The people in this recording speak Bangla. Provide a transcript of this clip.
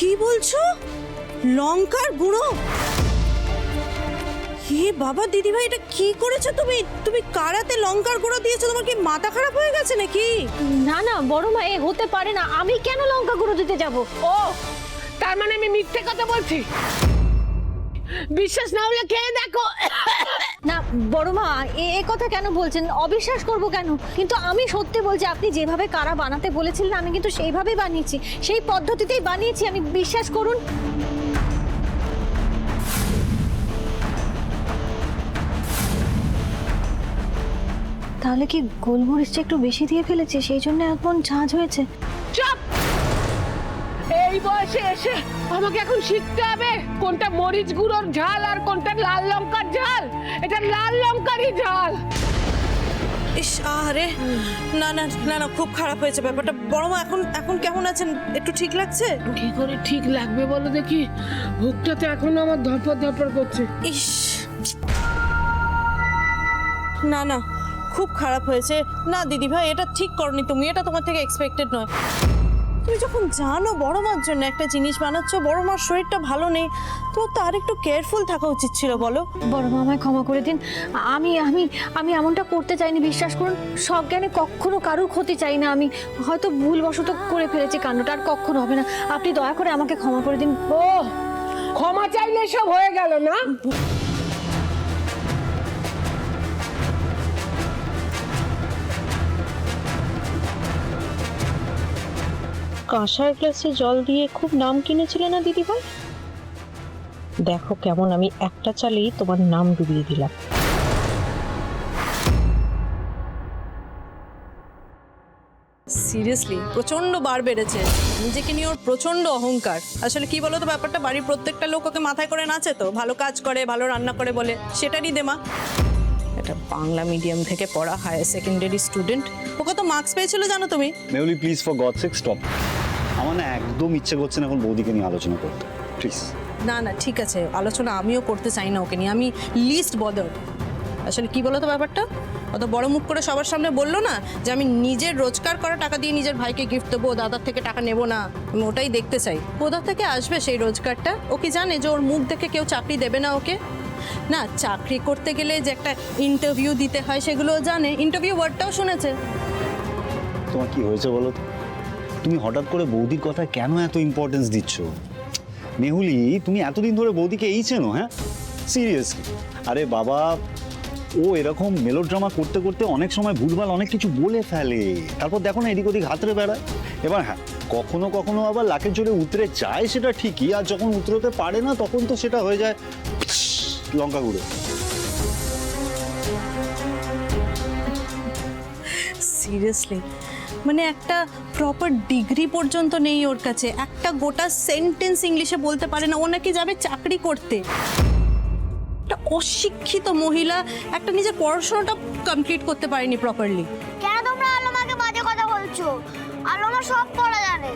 কি বলছো? লঙ্কার গুঁড়ো? হে বাবা, দিদিভাই, এটা কি করেছ তুমি? তুমি কারাতে লঙ্কার গুঁড়ো দিয়েছ? তোমার কি মাথা খারাপ হয়ে গেছে নাকি? না না, বড় মা, এ হতে পারে না। আমি কেন লঙ্কা গুঁড়ো দিতে যাব? ও, তার মানে আমি মিথ্যে কথা বলছি? বিশ্বাস না হলে খেয়ে দেখো। না বড় মা এ কথা কেন বলছেন? অবিশ্বাস করব কেন? কিন্তু আমি সত্যি বলছি আপনি যেভাবে কারা বানাতে বলেছিলেন আমি কিন্তু সেইভাবেই বানিয়েছি। সেই পদ্ধতিতেই বানিয়েছি আমি বিশ্বাস করুন। তাহলে কি গোলমরিচটা একটু বেশি দিয়ে ফেলেছে? সেই জন্য এখন ঝাঁঝ হয়েছে। চুপ! এই বয়সে এসে আমাকে এখন শিখতে হবে কোনটা মরিচ গুঁড়োর ঝাল আর কোনটা লাল লঙ্কার ঝাল। এটা লাল লঙ্কারই ঝাল। ইস আরে না না না না খুব খারাপ হয়েছে ব্যাপারটা। বড় মা এখন এখন কেমন আছেন? একটু ঠিক লাগছে? কি করে ঠিক লাগবে বলো দেখি? ভুকটাতে এখনও আমার ধরপর ধরপর করছে। ইস। না না খুব খারাপ হয়েছে। না দিদি ভাই এটা ঠিক করনি তুমি। এটা তোমার থেকে এক্সপেক্টেড নয়। তুমি যখন জানো বড় মার জন্য একটা জিনিস বানাচ্ছ বড় মার শরীরটা ভালো নেই তো তার একটু কেয়ারফুল থাকা উচিত ছিল বলো। বড় মা আমায় ক্ষমা করে দিন। আমি আমি আমি এমনটা করতে চাইনি বিশ্বাস করুন। সজ্ঞানে কখনো কারোর ক্ষতি চাই না আমি। হয়তো ভুলবশত করে ফেলেছি কাণ্ডটা আর কখনো হবে না। আপনি দয়া করে আমাকে ক্ষমা করে দিন। ও ক্ষমা চাইলে সব হয়ে গেল না? কাঁসার গ্লাসে জল দিয়ে খুব নাম কিনেছিলে না দিদিভাই? দেখো কেমন আমি একটা চালেই তোমার নাম ডুবিয়ে দিলাম। সিরিয়াসলি প্রচণ্ড বার বেড়েছে। নিজেকে নিয়ে ওর প্রচণ্ড অহংকার। আসলে কি বলো তো ব্যাপারটা বাড়ির প্রত্যেকটা লোক ওকে মাথায় করে নাচে তো ভালো কাজ করে ভালো রান্না করে বলে সেটারই দেমা। এটা বাংলা মিডিয়াম থেকে পড়া হায়ার সেকেন্ডারি স্টুডেন্ট ওকে তো মার্কস পেয়েছিল জানো তুমি? Mehuli please for God sake stop আমার না একদম ইচ্ছে করছে না এখন বৌদিকে নিয়ে আলোচনা করতে। প্লিজ না না ঠিক আছে। আলোচনা আমিও করতে চাই না ওকে নিয়ে। আমি লিস্ট বদার আসলে কি বলো তো ব্যাপারটা অত বড় মুখ করে সবার সামনে বলল না যে আমি নিজের রোজগার করা টাকা দিয়ে নিজের ভাইকে গিফট দেবো দাদার থেকে টাকা নেব না। আমি ওটাই দেখতে চাই। কোথা থেকে আসবে সেই রোজগারটা? ও কি জানে যে ওর মুখ দেখে কেউ চাকরি দেবে না ওকে? না চাকরি করতে গেলে যে একটা ইন্টারভিউ দিতে হয় সেগুলো জানে। ইন্টারভিউ ওয়ার্ডটাও শুনেছে। তোমার কি হয়েছে বলো তো? তুমি হঠাৎ করে বৌদির কথা কেন এত ইম্পর্টেন্স দিচ্ছ? মেহুলি, তুমি এতদিন ধরে বৌদিকে এই চেনো হ্যাঁ? সিরিয়াসলি আরে বাবা, ও এরকম মেলোড্রামা করতে করতে অনেক সময় ভুলভাল অনেক কিছু বলে ফেলে। তারপর দেখো না এদিক ওদিক হাতড়ে বেড়ায়। এবার হ্যাঁ কখনো কখনো আবার লাকের জোরে উতরে যায় সেটা ঠিকই, আর যখন উতরোতে পারে না তখন তো সেটা হয়ে যায় লঙ্কা গুঁড়ো। সিরিয়াসলি মানে একটা প্রপার ডিগ্রি পর্যন্ত নেই ওর কাছে। একটা গোটা সেন্টেন্স ইংলিশে বলতে পারে না। ও নাকি যাবে চাকরি করতে। একটা অশিক্ষিত মহিলা একটা নিজের পড়াশোনাটা কমপ্লিট করতে পারেনি প্রপারলি কেন তোমরা আলোমাকে বাজে কথা বলছো? আলোমা সব পড়া জানে।